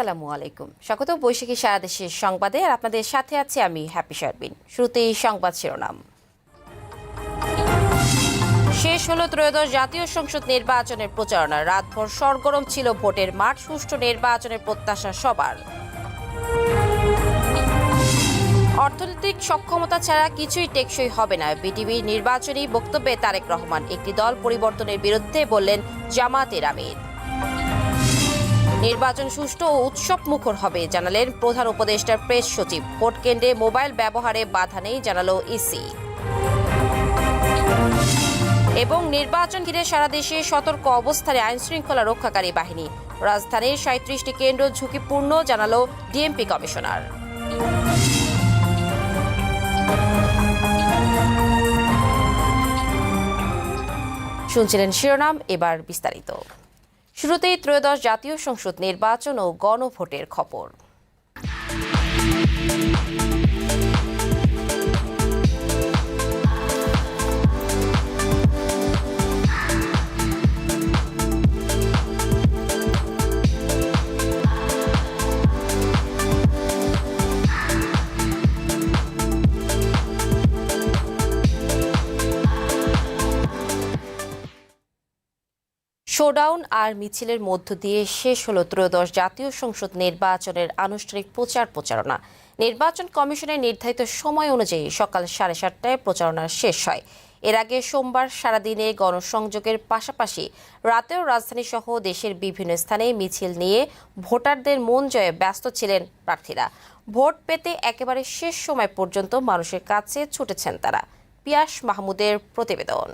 আসসালামু আলাইকুম। স্বাগত, বৈশাখী সারা দেশের সংবাদে, আর আপনাদের সাথে আছি আমি হ্যাপি শারবিন শুরুতেই সংবাদ শিরোনাম। শেষ হলো ত্রয়োদশ জাতীয় সংসদ নির্বাচনের প্রচারণা। রাতভর সরগরম ছিল ভোটের মাঠ, সুষ্ঠু নির্বাচনের প্রত্যাশা সবার। অর্থনৈতিক সক্ষমতা ছাড়া কিছুই টেকসই হবে না। বিটিভির নির্বাচনী বক্তব্যে তারেক রহমান একটি দল পরিবর্তনের বিরুদ্ধে বললেন, জামাতের আমির। নির্বাচন সুষ্ঠু ও উৎসব মুখর হবে, জানালেন প্রধান উপদেষ্টার প্রেস সচিব। ভোট কেন্দ্রে মোবাইল ব্যবহারে বাধা নেই, জানালো ইসি। এবং নির্বাচন ঘিরে সারা দেশে সতর্ক অবস্থানে আইন শৃঙ্খলা রক্ষাকারী বাহিনী। রাজধানীর সাঁত্রিশটি কেন্দ্র ঝুঁকিপূর্ণ, জানালো ডিএমপি কমিশনার। শুনছিলেন শিরোনাম, এবার বিস্তারিত। শুরুতেই ত্রয়োদশ জাতীয় সংসদ নির্বাচন ও গণভোটের খবর। শোডাউন আর মিছিলের মধ্য দিয়ে শেষ হলো ত্রয়োদশ জাতীয় সংসদ নির্বাচনের আনুষ্ঠানিক প্রচার প্রচারণা। নির্বাচন কমিশনের নির্ধারিত সময় অনুযায়ী সকাল সাড়ে সাতটায় প্রচারণা শেষ হয়। এর আগে সোমবার সারাদিনে গণসংযোগের পাশাপাশি রাতেও রাজধানী সহ দেশের বিভিন্ন স্থানে মিছিল নিয়ে ভোটারদের মন জয়ে ব্যস্ত ছিলেন প্রার্থীরা। ভোট পেতে একেবারে শেষ সময় পর্যন্ত মানুষের কাছে ছুটেছেন তারা। পিয়াস মাহমুদের প্রতিবেদন।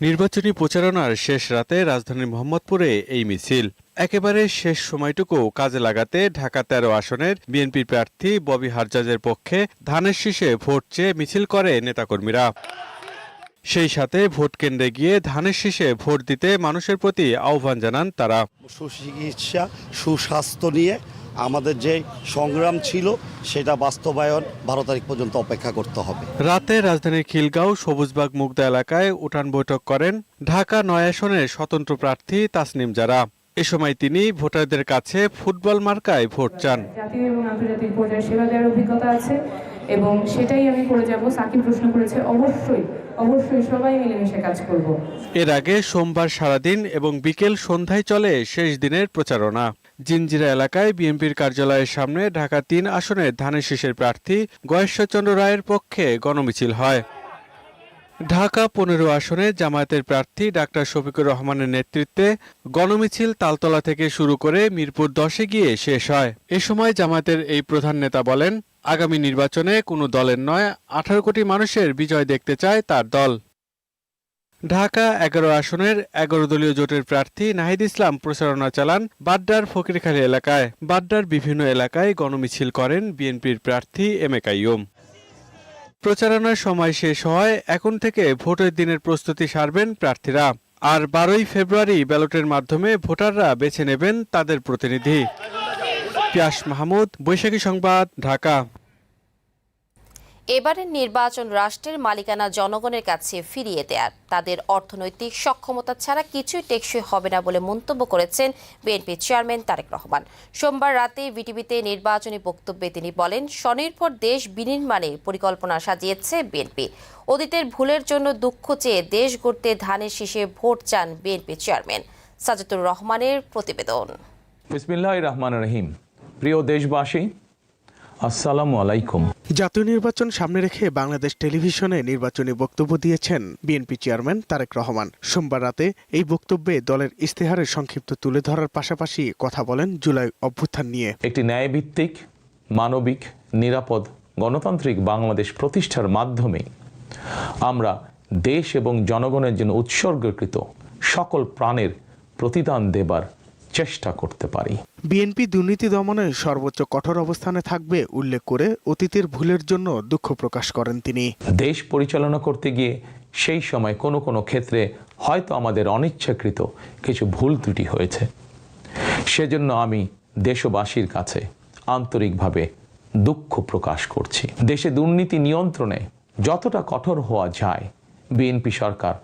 নির্বাচনী প্রচারণার শেষ রাতে রাজধানীর মোহাম্মদপুরে এই মিছিল। একেবারে শেষ সময়টুকু কাজে লাগাতে ঢাকা তেরো আসনের বিএনপি প্রার্থী ববি হারজাজের পক্ষে ধানের শীষে ভোট চেয়ে মিছিল করে নেতাকর্মীরা। সেই সাথে ভোট কেন্দ্রে গিয়ে ধানের শীষে ভোট দিতে মানুষের প্রতি আহ্বান জানান তারা। সুচিকিৎসা, সুস্বাস্থ্য নিয়ে আমাদের যে সংগ্রাম ছিল সেটা বাস্তবায়ন বারো তারিখ পর্যন্ত অপেক্ষা করতে হবে। রাতে রাজধানীর খিলগাঁও সবুজবাগ মুগদা এলাকায় উঠান বৈঠক করেন ঢাকা নয় আসনের স্বতন্ত্র প্রার্থী তাসনিম জারা। এ সময় তিনি ভোটারদের কাছে ফুটবল মার্কায় ভোট চান। জাতীয় এবং আন্তর্জাতিক পর্যায়ে সেবা দেওয়ার অভিজ্ঞতা আছে এবং সেটাই আমি করে যাব। সাকিব প্রশ্ন করেছে অবশ্যই অবশ্যই সবাই মিলেমিশে কাজ করব। এর আগে সোমবার সারাদিন এবং বিকেল সন্ধ্যায় চলে শেষ দিনের প্রচারণা। জিনজিরা এলাকায় বিএনপির কার্যালয়ের সামনে ঢাকা তিন আসনের ধানের শীষের প্রার্থী গয়েশ্বরচন্দ্র রায়ের পক্ষে গণমিছিল হয়। ঢাকা পনেরো আসনে জামায়াতের প্রার্থী ডাক্তার শফিকুর রহমানের নেতৃত্বে গণমিছিল তালতলা থেকে শুরু করে মিরপুর দশে গিয়ে শেষ হয়। এ সময় জামায়াতের এই প্রধান নেতা বলেন, আগামী নির্বাচনে কোনো দলের নয়, আঠারো কোটি মানুষের বিজয় দেখতে চায় তার দল। ঢাকা, এগারো আসনের এগারো দলীয় জোটের প্রার্থী নাহিদ ইসলাম প্রচারণা চালান বাড্ডার ফকিরখালী এলাকায়। বাড্ডার বিভিন্ন এলাকায় গণমিছিল করেন বিএনপির প্রার্থী এম এ কাইয়ুম। প্রচারণার সময় শেষ হয় এখন থেকে ভোটের দিনের প্রস্তুতি সারবেন প্রার্থীরা। আর বারোই ফেব্রুয়ারি ব্যালটের মাধ্যমে ভোটাররা বেছে নেবেন তাদের প্রতিনিধি। পিয়াস মাহমুদ, বৈশাখী সংবাদ, ঢাকা। এবারের নির্বাচন রাষ্ট্রের মালিকানা জনগণের কাছে ফিরিয়ে দেয়ার। তাদের অর্থনৈতিক সক্ষমতা ছাড়া কিছুই টেকসই হবে না বলে মন্তব্য করেছেন বিএনপি চেয়ারম্যান তারেক রহমান। সোমবার রাতে বিটিভিতে নির্বাচনী বক্তব্যে তিনি বলেন, স্বনির্ভর দেশ বিনির্মাণে পরিকল্পনা সাজিয়েছে বিএনপি। অতীতের ভুলের জন্য দুঃখ চেয়ে দেশ গড়তে ধানের শীষে ভোট চান বিএনপি চেয়ারম্যান। সাজাতুর রহমানের প্রতিবেদন। রহমান রহিম। প্রিয় দেশবাসী আসসালামু আলাইকুম। জাতীয় নির্বাচন সামনে রেখে বাংলাদেশ টেলিভিশনে নির্বাচনী বক্তব্য দিয়েছেন বিএনপি চেয়ারম্যান তারেক রহমান। সোমবার রাতে এই বক্তব্যে দলের ইস্তেহারের সংক্ষিপ্ত তুলে ধরার পাশাপাশি কথা বলেন জুলাই অভ্যুত্থান নিয়ে। একটি ন্যায়ভিত্তিক মানবিক নিরাপদ গণতান্ত্রিক বাংলাদেশ প্রতিষ্ঠার মাধ্যমে আমরা দেশ এবং জনগণের জন্য উৎসর্গকৃত সকল প্রাণের প্রতিদান দেবার চেষ্টা করতে পারি। বিএনপি দুর্নীতি দমনে সর্বোচ্চ কঠোর অবস্থানে থাকবে উল্লেখ করে অতীতের ভুলের জন্য দুঃখ প্রকাশ করেন তিনি। দেশ পরিচালনা করতে গিয়ে সেই সময় কোনো কোনো ক্ষেত্রে হয়তো আমাদের অনিচ্ছাকৃত কিছু ভুল ত্রুটি হয়েছে। সেজন্য আমি দেশবাসীর কাছে আন্তরিকভাবে দুঃখ প্রকাশ করছি। দেশে দুর্নীতি নিয়ন্ত্রণে যতটা কঠোর হওয়া যায় বিএনপি সরকার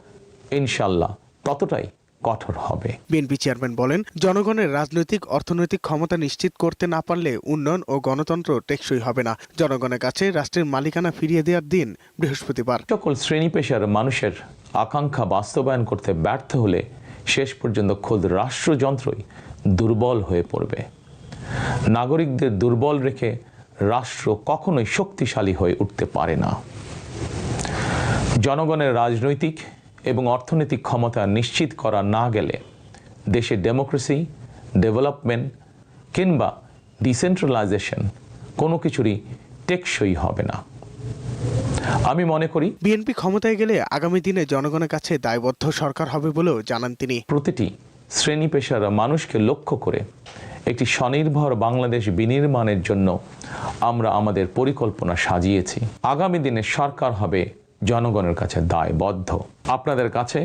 ইনশাল্লাহ ততটাই কঠোর হবে। বিএনপি চেয়ারম্যান বলেন জনগণের রাজনৈতিক অর্থনৈতিক ক্ষমতা নিশ্চিত করতে না পারলে উন্নয়ন ও গণতন্ত্র টেকসই হবে না। জনগণের কাছে রাষ্ট্রের মালিকানা ফিরিয়ে দেওয়ার দিন বৃহস্পতিবার। সকল শ্রেণি পেশার মানুষের আকাঙ্ক্ষা বাস্তবায়ন করতে ব্যর্থ হলে শেষ পর্যন্ত খোদ রাষ্ট্রযন্ত্রই দুর্বল হয়ে পড়বে। নাগরিকদের দুর্বল রেখে রাষ্ট্র কখনোই শক্তিশালী হয়ে উঠতে পারে না। জনগণের রাজনৈতিক এবং অর্থনৈতিক ক্ষমতা নিশ্চিত করা না গেলে দেশে ডেমোক্রেসি ডেভেলপমেন্ট কিংবা ডিসেন্ট্রালাইজেশন কোনো কিছুরই টেকসই হবে না। আমি মনে করি বিএনপি ক্ষমতায় গেলে আগামী দিনে জনগণের কাছে দায়বদ্ধ সরকার হবে বলেও জানান তিনি। প্রতিটি শ্রেণি পেশার মানুষকে লক্ষ্য করে একটি স্বনির্ভর বাংলাদেশ বিনির্মাণের জন্য আমরা আমাদের পরিকল্পনা সাজিয়েছি। আগামী দিনে সরকার হবে জনগণের কাছে দায়বদ্ধ। আপনাদের কাছে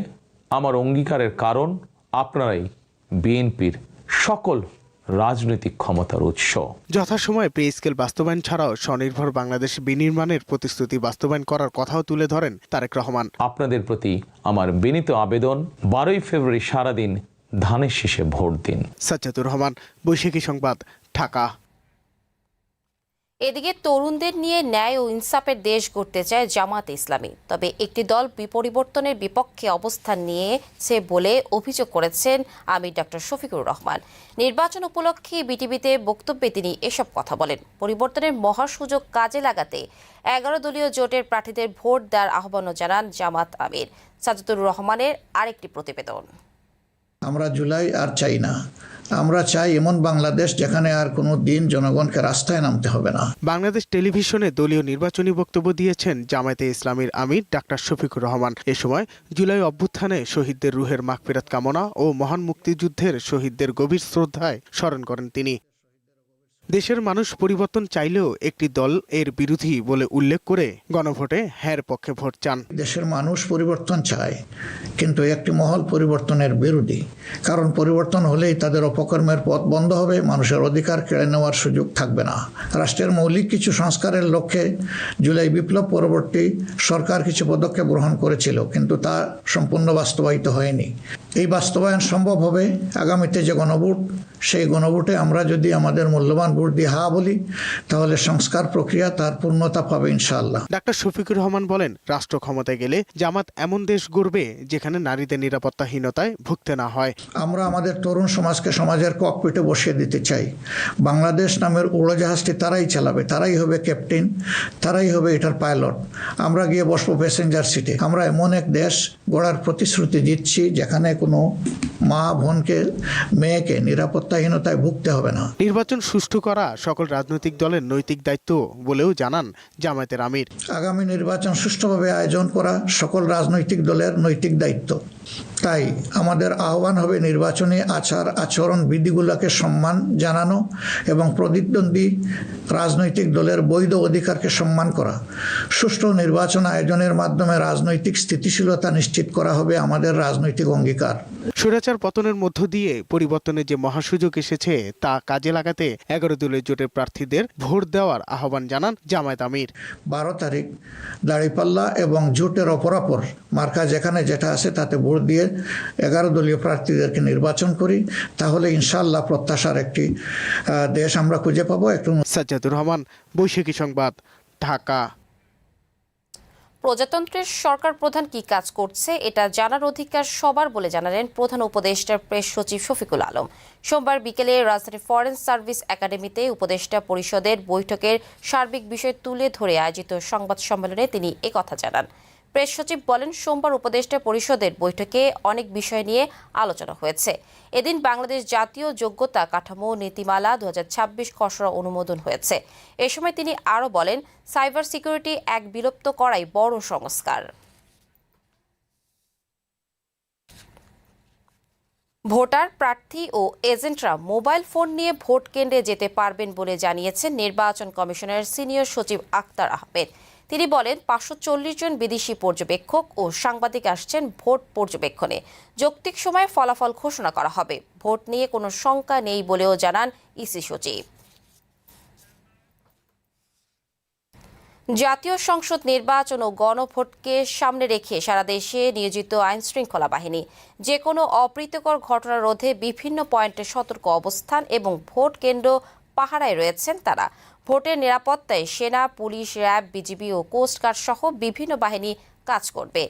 আমার অঙ্গীকারের কারণ আপনারাই বিএনপির সকল রাজনৈতিক ক্ষমতার উৎস। যথাসময়ে পে স্কেল বাস্তবায়ন ছাড়াও স্বনির্ভর বাংলাদেশ বিনির্মাণের প্রতিশ্রুতি বাস্তবায়ন করার কথাও তুলে ধরেন তারেক রহমান। আপনাদের প্রতি আমার বিনীত আবেদন বারোই ফেব্রুয়ারি সারাদিন ধানের শীষে ভোট দিন। সাজ্জাদুর রহমান বৈশাখী সংবাদ ঢাকা। এদিকে তরুণদের নিয়ে ন্যায় ও ইনসাফের দেশ গড়তে চায় জামাত ইসলামী। তবে একটি দল বিপরিবর্তনের বিপক্ষে অবস্থান নিয়েছে বলে অভিযোগ করেছেন আমির ডক্টর শফিকুর রহমান। নির্বাচন উপলক্ষে বিটিভিতে বক্তব্যে তিনি এসব কথা বলেন। পরিবর্তনের মহা সুযোগ কাজে লাগাতে এগারো দলীয় জোটের প্রার্থীদের ভোট দেওয়ার আহ্বানও জানান জামাত আমির। সাজুদুর রহমানের আরেকটি প্রতিবেদন। আমরা জুলাই আর চাই না। আমরা চাই এমন বাংলাদেশ যেখানে আর কোনো দিন জনগণকে রাস্তায় নামতে হবে না। বাংলাদেশ টেলিভিশনে দলীয় নির্বাচনী বক্তব্য দিয়েছেন জামায়াতে ইসলামীর আমির ডাক্তার শফিকুর রহমান। এ সময় জুলাই অভ্যুত্থানে শহীদদের রুহের মাগফিরাত কামনা ও মহান মুক্তিযুদ্ধের শহীদদের গভীর শ্রদ্ধায় স্মরণ করেন তিনি। দেশের মানুষ পরিবর্তন চাইলেও একটি দল এর বিরোধী বলে উল্লেখ করে গণভোটে হ্যার পক্ষে ভোট চান। দেশের মানুষ পরিবর্তন চায়, কিন্তু একটি মহল পরিবর্তনের বিরোধী। কারণ পরিবর্তন হলেই তাদের অপকর্মের পথ বন্ধ হবে, মানুষের অধিকার কেড়ে নেওয়ার সুযোগ থাকবে না। রাষ্ট্রের মৌলিক কিছু সংস্কারের লক্ষ্যে জুলাই বিপ্লব পরবর্তী সরকার কিছু পদক্ষেপ গ্রহণ করেছিল, কিন্তু তা সম্পূর্ণ বাস্তবায়িত হয়নি। এই বাস্তবায়ন সম্ভব হবে আগামীতে যে গণভোট সেই গণভোটে আমরা যদি আমাদের মূল্যবান ভোট দিয়ে হা বলি তাহলে সংস্কার প্রক্রিয়া তার পূর্ণতা পাবে ইনশাআল্লাহ। ডাক্তার শফিকুর রহমান বলেন রাষ্ট্র ক্ষমতায় গেলে জামাত এমন দেশ গড়বে যেখানে নারীদের নিরাপত্তাহীনতায় ভুগতে না হয়। আমরা আমাদের তরুণ সমাজকে সমাজের ককপিটে বসিয়ে দিতে চাই। বাংলাদেশ নামের উড়োজাহাজটি তারাই চালাবে তারাই হবে ক্যাপ্টেন তারাই হবে এটার পাইলট। আমরা গিয়ে বসবো প্যাসেঞ্জার সিটে। আমরা এমন এক দেশ গড়ার প্রতিশ্রুতি দিচ্ছি যেখানে কোনো মা বোনকে মেয়েকে নিরাপত্তাহীনতায় ভুগতে হবে না। নির্বাচন সুষ্ঠু করা সকল রাজনৈতিক দলের নৈতিক দায়িত্ব বলেও জানান জামায়াতের আমির। আগামী নির্বাচন সুষ্ঠুভাবে আয়োজন করা সকল রাজনৈতিক দলের নৈতিক দায়িত্ব। তাই আমাদের আহ্বান হবে নির্বাচনী আচার আচরণ বিধিগুলোকে সম্মান জানানো এবং প্রতিদ্বন্দ্বী রাজনৈতিক দলের বৈধ অধিকারকে সম্মান করা। সুষ্ঠু নির্বাচন আয়োজনের মাধ্যমে রাজনৈতিক স্থিতিশীলতা নিশ্চিত করা হবে আমাদের রাজনৈতিক অঙ্গীকার। স্বৈরাচার পতনের মধ্য দিয়ে পরিবর্তনের যে মহাসুযোগ এসেছে তা কাজে লাগাতে এগারো দলের জোটের প্রার্থীদের ভোট দেওয়ার আহ্বান জানান জামায়াত আমির। বারো তারিখ দাঁড়িপাল্লা এবং জোটের অপরাপর মার্কা যেখানে যেটা আছে তাতে ভোট দিয়ে এগারো দলীয় প্রার্থীদেরকে নির্বাচন করি তাহলে ইনশাল্লাহ প্রত্যাশার একটি দেশ আমরা খুঁজে পাবো। একটু সাজ্জাদুর রহমান বৈশাখী সংবাদ ঢাকা। প্রজাতন্ত্রের সরকার প্রধান কি কাজ করছে, এটা জানার অধিকার সবার বলে জানালেন প্রধান উপদেষ্টার প্রেস সচিব শফিকুল আলম। সোমবার বিকেলে রাজধানী ফরেন সার্ভিস একাডেমিতে উপদেষ্টা পরিষদের বৈঠকের সার্বিক বিষয় তুলে ধরে আয়োজিত সংবাদ সম্মেলনে তিনি একথা জানান। প্রেস সচিব বলেন, সোমবার উপদেষ্টা পরিষদের বৈঠকে অনেক বিষয় নিয়ে আলোচনা হয়েছে। এদিন বাংলাদেশ জাতীয় যোগ্যতা কাঠামো নীতিমালা দু খসড়া অনুমোদন হয়েছে। এ সময় তিনি আরও বলেন, সাইবার সিকিউরিটি এক বিলুপ্ত করাই বড় সংস্কার। ভোটার, প্রার্থী ও এজেন্টরা মোবাইল ফোন নিয়ে ভোট কেন্দ্রে যেতে পারবেন বলে জানিয়েছেন নির্বাচন কমিশনের সিনিয়র সচিব আক্তার আহমেদ। তিনি বলেন, পাঁচশো চল্লিশ জন বিদেশি পর্যবেক্ষক ও সাংবাদিক আসছেন ভোট পর্যবেক্ষণে। যৌক্তিক সময়ে ফলাফল ঘোষণা করা হবে। ভোট নিয়ে কোনো শঙ্কা নেই বলেও জানান ইসি সচিব। জাতীয় সংসদ নির্বাচন ও গণভোটকে সামনে রেখে সারা দেশে নিয়োজিত আইন শৃঙ্খলা বাহিনী যে কোনো অপ্রীতিকর ঘটনা রোধে বিভিন্ন পয়েন্টে সতর্ক অবস্থান এবং ভোট কেন্দ্র পাহারায় রয়েছেন তারা। ভোটের নিরাপত্তায় সেনা, পুলিশ, র্যাব, বিজিবি ও কোস্টগার্ড সহ বিভিন্ন বাহিনী কাজ করবে।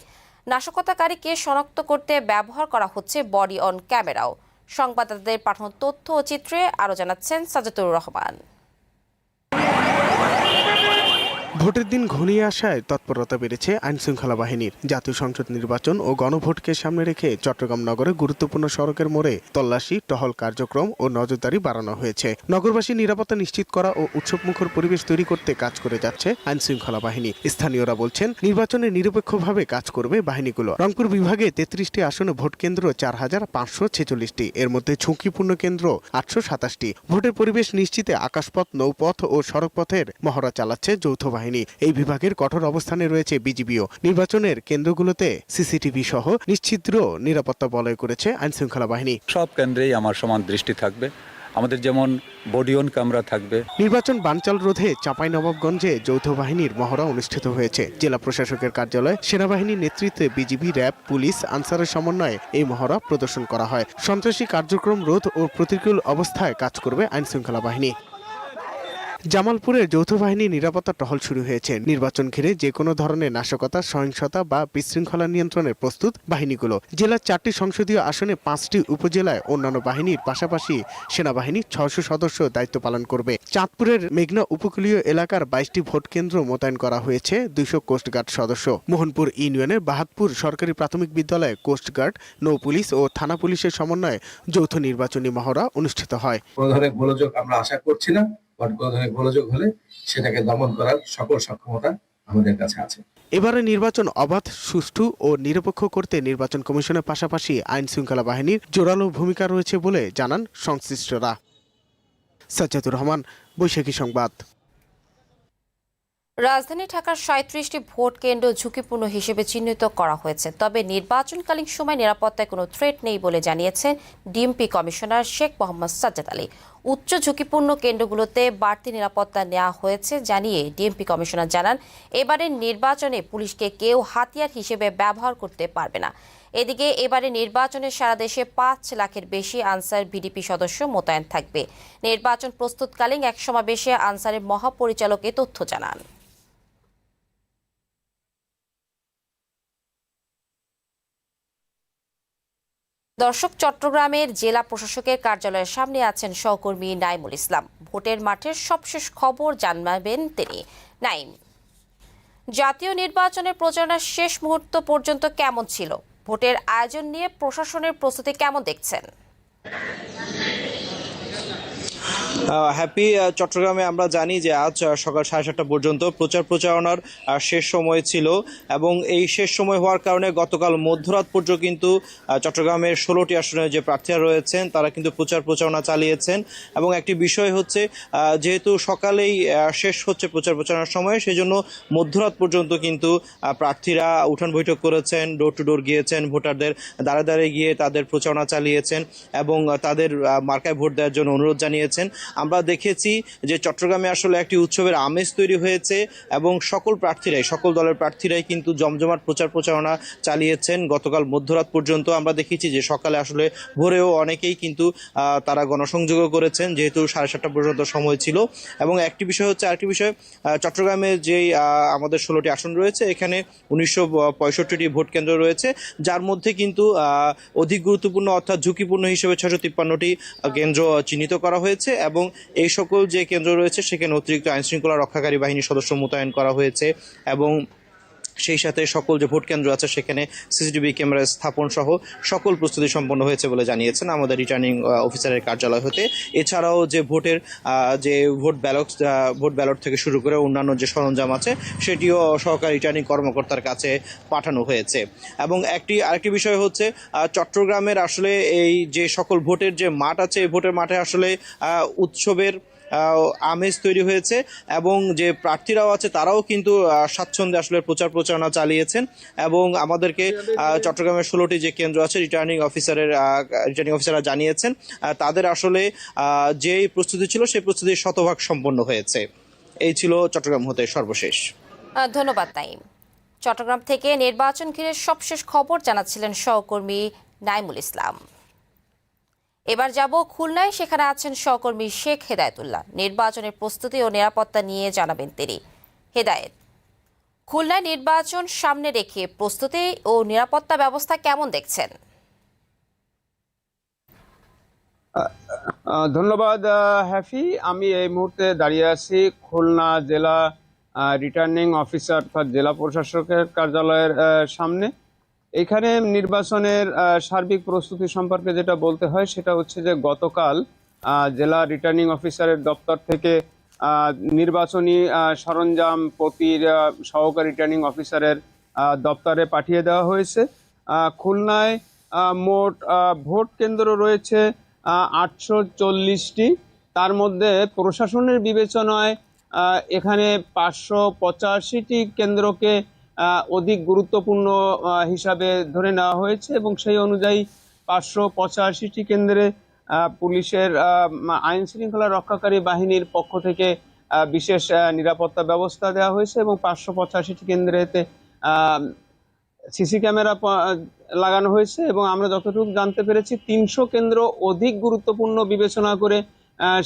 নাশকতাকারীকে শনাক্ত করতে ব্যবহার করা হচ্ছে বডি অন ক্যামেরাও। সংবাদদাতাদের পাঠানো তথ্য ও চিত্রে আরও জানাচ্ছেন সাজাতুর রহমান। ভোটের দিন ঘনিয়ে আসায় তৎপরতা বেড়েছে আইন শৃঙ্খলা বাহিনীর। জাতীয় সংসদ নির্বাচন ও গণভোটকে সামনে রেখে চট্টগ্রাম নগরে গুরুত্বপূর্ণ সড়কের মোড়ে তল্লাশি, টহল কার্যক্রম ও নজরদারি বাড়ানো হয়েছে। নগরবাসী নিরাপত্তা নিশ্চিত করা ও উৎসবমুখর পরিবেশ তৈরি করতে কাজ করে যাচ্ছে আইন শৃঙ্খলা বাহিনী। স্থানীয়রা বলছেন, নির্বাচনে নিরপেক্ষভাবে কাজ করবে বাহিনীগুলো। রংপুর বিভাগে তেত্রিশটি আসনে ভোট কেন্দ্র চার হাজার পাঁচশো ছেচল্লিশটি। এর মধ্যে ঝুঁকিপূর্ণ কেন্দ্র আটশো সাতাশটি। ভোটের পরিবেশ নিশ্চিতে আকাশপথ, নৌপথ ও সড়কপথের মহড়া চালাচ্ছে যৌথ বাহিনী। এই বিভাগের কঠোর অবস্থানে রয়েছে বিজিবিও। নির্বাচনের কেন্দ্রগুলোতে সিসিটিভি সহ নিশ্চিদ্র নিরাপত্তা বলয় করেছে আইন শৃঙ্খলা বাহিনী। সব কেন্দ্রেই আমার সমান দৃষ্টি থাকবে। আমাদের যেমন বডিওন ক্যামেরা থাকবে। নির্বাচন বানচাল রোধে চাঁপাইনবাবগঞ্জে যৌথ বাহিনীর মহড়া অনুষ্ঠিত হয়েছে। জেলা প্রশাসকের কার্যালয় সেনাবাহিনীর নেতৃত্বে বিজিবি র্যাব পুলিশ আনসারের সমন্বয়ে এই মহড়া প্রদর্শন করা হয়। সন্ত্রাসী কার্যক্রম রোধ ও প্রতিকূল অবস্থায় কাজ করবে আইন শৃঙ্খলা বাহিনী। জামালপুরের যৌথ বাহিনী নিরাপত্তা টহল শুরু হয়েছে। নির্বাচন ঘিরে যে কোনো ধরনের নাশকতা, সহিংসতা বা বিশৃঙ্খলা নিয়ন্ত্রণের প্রস্তুত বাহিনীগুলো। জেলার চারটি সংসদীয় আসনে পাঁচটি উপজেলায় অন্যান্য বাহিনীর পাশাপাশি সেনাবাহিনী ছয়শো সদস্য দায়িত্ব পালন করবে। চাঁদপুরের মেঘনা উপকূলীয় এলাকার বাইশটি ভোট কেন্দ্র মোতায়েন করা হয়েছে দুইশো কোস্টগার্ড সদস্য। মোহনপুর ইউনিয়নের বাহাতপুর সরকারি প্রাথমিক বিদ্যালয়ে কোস্টগার্ড নৌ পুলিশ ও থানা পুলিশের সমন্বয়ে যৌথ নির্বাচনী মহড়া অনুষ্ঠিত হয়। আমরা আশা করছি না। বাট গোলযোগ হলে সেটাকে দমন করার সকল সক্ষমতা আমাদের কাছে আছে। এবারে নির্বাচন অবাধ, সুষ্ঠু ও নিরপেক্ষ করতে নির্বাচন কমিশনের পাশাপাশি আইন শৃঙ্খলা বাহিনীর জোরালো ভূমিকা রয়েছে বলে জানান সংশ্লিষ্টরা। সাজ্জাদুর রহমান, বৈশাখী সংবাদ। রাজধানী ঢাকার সাঁত্রিশটি ভোট কেন্দ্র ঝুঁকিপূর্ণ হিসেবে চিহ্নিত করা হয়েছে। তবে নির্বাচনকালীন সময় নিরাপত্তায় কোনো থ্রেট নেই বলে জানিয়েছেন ডিএমপি কমিশনার শেখ মোহাম্মদ সাজ্জাদ আলী। উচ্চ ঝুঁকিপূর্ণ কেন্দ্রগুলোতে বাড়তি নিরাপত্তা নেওয়া হয়েছে জানিয়ে ডিএমপি কমিশনার জানান এবারের নির্বাচনে পুলিশকে কেউ হাতিয়ার হিসেবে ব্যবহার করতে পারবে না। এদিকে এবারে নির্বাচনে সারা দেশে পাঁচ লাখের বেশি আনসার ভিডিপি সদস্য মোতায়েন থাকবে। নির্বাচন প্রস্তুতকালীন এক সমাবেশে আনসারের মহাপরিচালক এ তথ্য জানান। দর্শক, চট্টগ্রামের জেলা প্রশাসকের কার্যালয়ের সামনে আছেন সহকর্মী নাইমুল ইসলাম। ভোটের মাঠের সবশেষ খবর জানাবেন তিনি। নাইম, জাতীয় নির্বাচনের প্রচারণা শেষ মুহূর্ত পর্যন্ত কেমন ছিল? ভোটের আয়োজন নিয়ে প্রশাসনের প্রস্তুতি কেমন দেখছেন? হ্যাপি চট্টগ্রামে আমরা জানি যে আজ সকাল সাড়ে সাতটা পর্যন্ত প্রচার প্রচারণার শেষ সময় ছিল এবং এই শেষ সময় হওয়ার কারণে গতকাল মধ্যরাত পর্যন্ত কিন্তু চট্টগ্রামের ষোলোটি আসনে যে প্রার্থীরা রয়েছেন, তারা কিন্তু প্রচার প্রচারণা চালিয়েছেন এবং একটি বিষয় হচ্ছে যেহেতু সকালেই শেষ হচ্ছে প্রচার প্রচারণার সময় সেই জন্য মধ্যরাত পর্যন্ত কিন্তু প্রার্থীরা উঠান বৈঠক করেছেন ডোর টু ডোর গিয়েছেন, ভোটারদের দাঁড়ে দাঁড়ে গিয়ে তাদের প্রচারণা চালিয়েছেন এবং তাদের মার্কায় ভোট দেওয়ার জন্য অনুরোধ জানিয়েছেন। আমরা দেখেছি যে চট্টগ্রামে আসলে একটি উৎসবের আমেজ তৈরি হয়েছে এবং সকল প্রার্থীরাই, সকল দলের প্রার্থীরাই কিন্তু জমজমাট প্রচার প্রচারণা চালিয়েছেন। গতকাল মধ্যরাত পর্যন্ত আমরা দেখেছি যে সকালে আসলে ভোরেও অনেকেই কিন্তু তারা গণসংযোগও করেছেন, যেহেতু সাড়ে সাতটা পর্যন্ত সময় ছিল। এবং একটি বিষয় হচ্ছে, আরেকটি বিষয় চট্টগ্রামে যেই আমাদের ষোলোটি আসন রয়েছে, এখানে উনিশশো পঁয়ষট্টিটি ভোট কেন্দ্র রয়েছে, যার মধ্যে কিন্তু অধিক গুরুত্বপূর্ণ অর্থাৎ ঝুঁকিপূর্ণ হিসেবে ছশো তিপ্পান্নটি কেন্দ্র চিহ্নিত করা হয়েছে এবং এই সকল যে কেন্দ্র রয়েছে, সেখানে অতিরিক্ত আইনশৃঙ্খলা রক্ষাকারী বাহিনীর সদস্য মোতায়েন করা হয়েছে এবং সেই সাথে সকল যে ভোট কেন্দ্র আছে, সেখানে সিসিটিভি ক্যামেরা স্থাপন সহ সকল প্রস্তুতি সম্পন্ন হয়েছে বলে জানিয়েছেন আমাদের রিটার্নিং অফিসারের কার্যালয় হতে। এছাড়াও যে ভোটের যে ভোট ব্যালট ভোট ব্যালট থেকে শুরু করে অন্যান্য যে সরঞ্জাম আছে, সেটিও সহকারী রিটার্নিং কর্মকর্তার কাছে পাঠানো হয়েছে। এবং একটি, আরেকটি বিষয় হচ্ছে চট্টগ্রামের আসলে এই যে সকল ভোটের যে মাঠ আছে, এই ভোটের মাঠে আসলে উৎসবের আমেজ তৈরি হয়েছে এবং যে প্রার্থীরাও আছে তারাও কিন্তু স্বাচ্ছন্দ্যে আসলে প্রচার প্রচারণা চালিয়েছেন এবং আমাদেরকে চট্টগ্রামের ষোলোটি যে কেন্দ্র আছে রিটার্নিং অফিসারের রিটার্নিং অফিসাররা জানিয়েছেন তাদের আসলে যেই প্রস্তুতি ছিল সেই প্রস্তুতি শতভাগ সম্পন্ন হয়েছে। এই ছিল চট্টগ্রাম হতে সর্বশেষ। ধন্যবাদ নাইম চট্টগ্রাম থেকে নির্বাচন ঘিরে সবশেষ খবর জানাচ্ছিলেন সহকর্মী নাইমুল ইসলাম। এবার যাব খুলনায়, সেখানে আছেন সহকর্মী শেখ হেদায়েতুল্লাহ। নির্বাচনের প্রস্তুতি ও নিরাপত্তা নিয়ে জানাবেন তিনি। হেদায়েত, খুলনায় নির্বাচন সামনে রেখে প্রস্তুতি ও নিরাপত্তা ব্যবস্থা কেমন দেখছেন? ধন্যবাদ হ্যাফি আমি এই মুহূর্তে দাঁড়িয়ে আছি খুলনা জেলা রিটার্নিং অফিসার অর্থাৎ জেলা প্রশাসকের কার্যালয়ের সামনে। এখানে নির্বাচনের সার্বিক প্রস্তুতি সম্পর্কে যেটা বলতে হয় সেটা হচ্ছে যে গতকাল জেলা রিটার্নিং অফিসারের দপ্তর থেকে নির্বাচনী সরঞ্জাম প্রতির সহকারী রিটার্নিং অফিসারের দপ্তরে পাঠিয়ে দেওয়া হয়েছে। খুলনায় মোট ভোট কেন্দ্র রয়েছে আটশো চল্লিশটি। তার মধ্যে প্রশাসনের বিবেচনায় এখানে পাঁচশো পঁচাশিটি কেন্দ্রকে অধিক গুরুত্বপূর্ণ হিসাবে ধরে নেওয়া হয়েছে এবং সেই অনুযায়ী পাঁচশো পঁচাশিটি কেন্দ্রে পুলিশের আইন শৃঙ্খলা রক্ষাকারী বাহিনীর পক্ষ থেকে বিশেষ নিরাপত্তা ব্যবস্থা দেওয়া হয়েছে এবং পাঁচশো পঁচাশিটি কেন্দ্রেতে সিসি ক্যামেরা লাগানো হয়েছে এবং আমরা যতটুকু জানতে পেরেছি, তিনশো কেন্দ্র অধিক গুরুত্বপূর্ণ বিবেচনা করে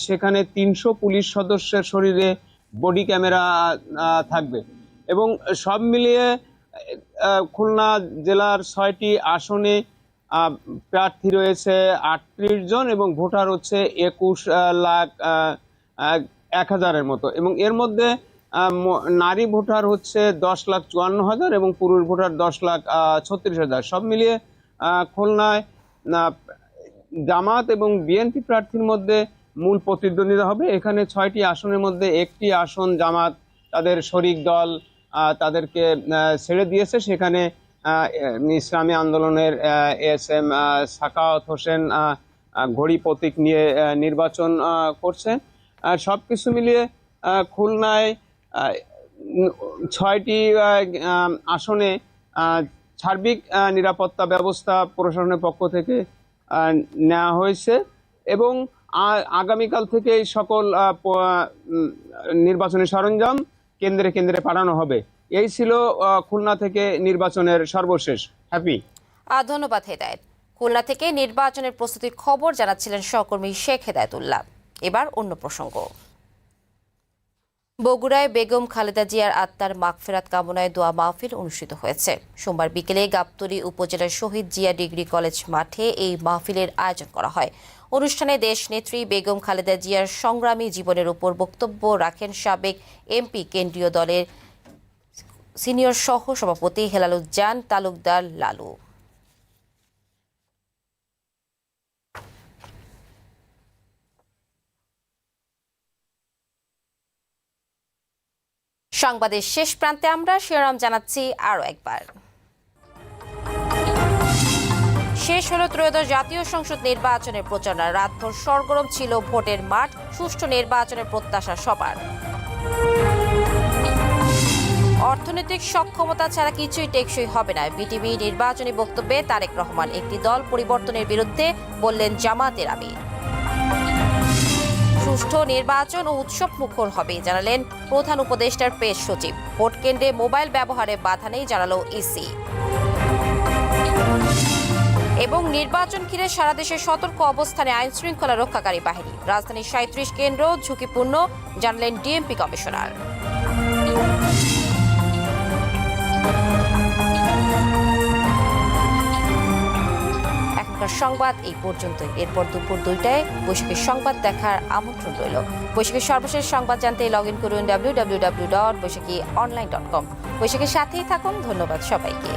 সেখানে তিনশো পুলিশ সদস্যের শরীরে বডি ক্যামেরা থাকবে। এবং সব মিলিয়ে খুলনা জেলার ছয়টি আসনে প্রার্থী রয়েছে আটত্রিশ জন এবং ভোটার হচ্ছে একুশ লাখ এক হাজারের মতো। এবং এর মধ্যে নারী ভোটার হচ্ছে দশ লাখ চুয়ান্ন হাজার এবং পুরুষ ভোটার দশ লাখ ছত্রিশ হাজার। সব মিলিয়ে খুলনায় জামাত এবং বিএনপি প্রার্থীর মধ্যে মূল প্রতিদ্বন্দ্বিতা হবে। এখানে ছয়টি আসনের মধ্যে একটি আসন জামাত, তাদের শরিক দল তাদেরকে ছেড়ে দিয়েছে। সেখানে ইসলামী আন্দোলনের এস এম সাকাওয়াত হোসেন ঘড়ি প্রতীক নিয়ে নির্বাচন করছেন আর সব কিছু মিলিয়ে খুলনায় ছয়টি আসনে সার্বিক নিরাপত্তা ব্যবস্থা প্রশাসনের পক্ষ থেকে নেওয়া হয়েছে। এবং আগামীকাল থেকে সকল নির্বাচনী সরঞ্জাম কেন্দ্রে কেন্দ্রে পাঠানো হবে। এই ছিল খুলনা থেকে নির্বাচনের সর্বশেষ। হ্যাপি? ধন্যবাদ হেদায়েত। খুলনা থেকে নির্বাচনের প্রস্তুতির খবর জানাচ্ছিলেন সহকর্মী শেখ হেদায়েতুল্লাহ। এবার অন্য প্রসঙ্গ। বগুড়ায় বেগম খালেদা জিয়ার আত্মার মাগফেরাত কামনায় দোয়া মাহফিল অনুষ্ঠিত হয়েছে। সোমবার বিকেলে গাবতলী উপজেলার শহীদ জিয়া ডিগ্রি কলেজ মাঠে এই মাহফিলের আয়োজন করা হয়। অনুষ্ঠানে দেশ নেত্রী বেগম খালেদা জিয়ার সংগ্রামী জীবনের উপর বক্তব্য রাখেন সাবেক এমপি কেন্দ্রীয় দলের সিনিয়র সহ সভাপতি হেলালুজ্জান তালুকদার লালু। সংবাদের শেষ প্রান্তে আমরা শিরোনাম জানাচ্ছি আরও একবার। শেষ হলো ত্রয়োদশ জাতীয় সংসদ নির্বাচনের প্রচারণা রাতভর সরগরম ছিল ভোটের মাঠ, সুষ্ঠু নির্বাচনের প্রত্যাশা সবার। অর্থনৈতিক সক্ষমতা ছাড়া কিছুই টেকসই হবে না। বিটিভি নির্বাচনী বক্তব্যে তারেক রহমান একটি দল পরিবর্তনের বিরুদ্ধে বললেন জামাতের আমির। সুষ্ঠু নির্বাচন ও উৎসব মুখর হবে, জানালেন প্রধান উপদেষ্টার পেশ সচিব। ভোট কেন্দ্রে মোবাইল ব্যবহারে বাধা নেই, জানালো ইসি। এবং নির্বাচন ঘিরে সারা দেশে সতর্ক অবস্থানে আইন শৃঙ্খলা রক্ষাকারী বাহিনী। রাজধানীর সাঁত্রিশ কেন্দ্র ঝুঁকিপূর্ণ, জানলেন ডিএমপি কমিশনার। সংবাদ এই পর্যন্তই। এরপর দুপুর দুইটায় বৈশাখের সংবাদ দেখার আমন্ত্রণ রইল। বৈশাখের সর্বশেষ সংবাদ জানতে লগ ইন করুন W W W dot Baishakhi online dot com বৈশাখের সাথেই থাকুন। ধন্যবাদ সবাইকে।